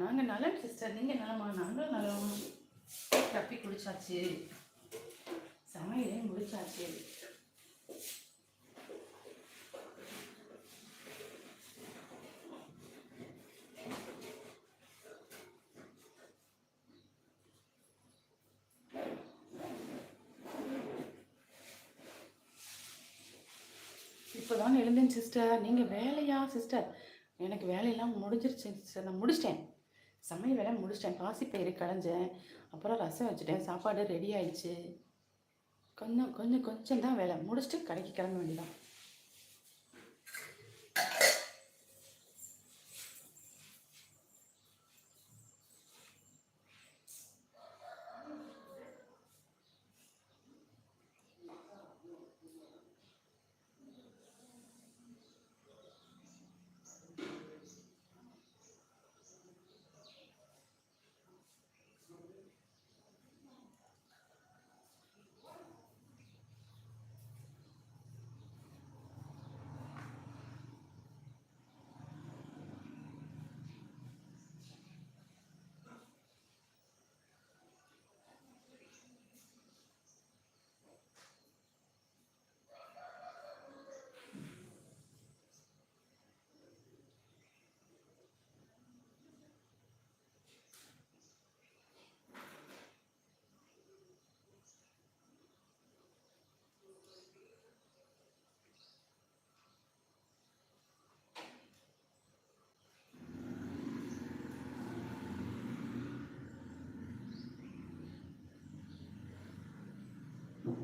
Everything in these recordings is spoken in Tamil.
நாங்கள் நலம் சிஸ்டர் நீங்கள் நலமா நாங்களும் நலம் தப்பி குடிச்சாச்சு. சமையலையும் முடிச்சாச்சு. இப்போதான் எழுந்தேன் சிஸ்டர் நீங்கள் வேலையா சிஸ்டர் எனக்கு வேலையெல்லாம் முடிஞ்சிருச்சு சிஸ்டர் நான் முடிச்சிட்டேன். சமையல் வேலை முடிச்சிட்டேன். பாசிப்பயிறு களைஞ்சேன். அப்புறம் ரசம் வச்சுட்டேன். சாப்பாடு ரெடி ஆயிடுச்சு. கொஞ்சம் கொஞ்சம் கொஞ்சம் தான் வேலை. முடிச்சுட்டு கடைக்கு கிளம்ப வேண்டியதான் சித்ரா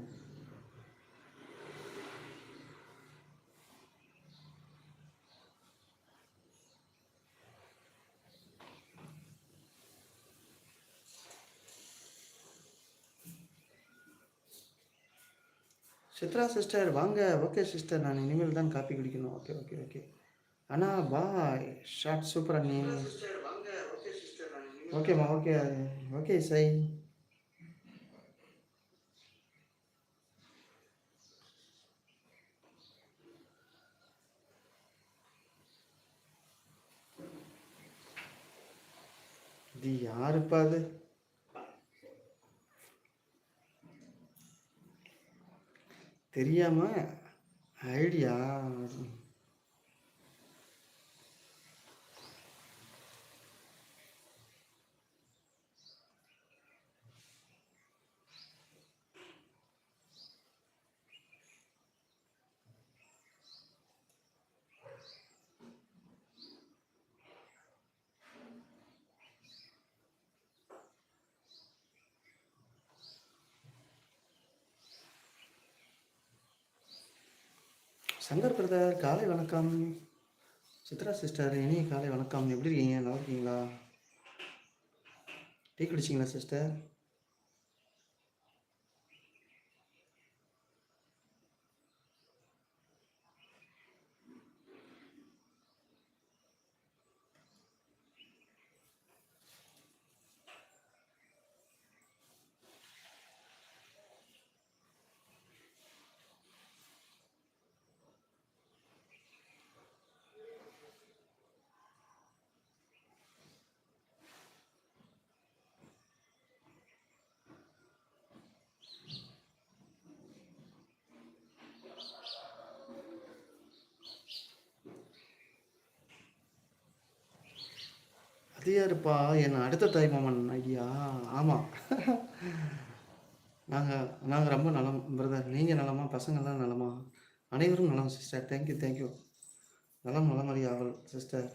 சிஸ்டர் வாங்க. ஓகே சிஸ்டர் நான் இனிமேல் தான் காப்பி குடிக்கணும். Okay okay okay. அண்ணா பாய். ஷார்ட் சூப்பர் அண்ணி. ஓகேம்மா ஓகே. ஓகே சை. இது யாருப்பா அது? தெரியாம ஐடியா சங்கர் பிரதர் காலை வணக்கம். சித்ரா சிஸ்டர் இனிய காலை வணக்கம். எப்படி இருக்கீங்க? நல்லா இருக்கீங்களா? டீ குடிச்சிங்களா சிஸ்டர்? அது யாருப்பா அடுத்த தாய்மாமன் ஐயா. ஆமாம் நாங்கள் நாங்கள் ரொம்ப நலம் பிரதர் நீங்கள் நலமா பசங்கள்லாம் நலமா? அனைவரும் நலம் சிஸ்டர் தேங்க்யூ தேங்க்யூ நலம் நலமறி ஆவல் சிஸ்டர்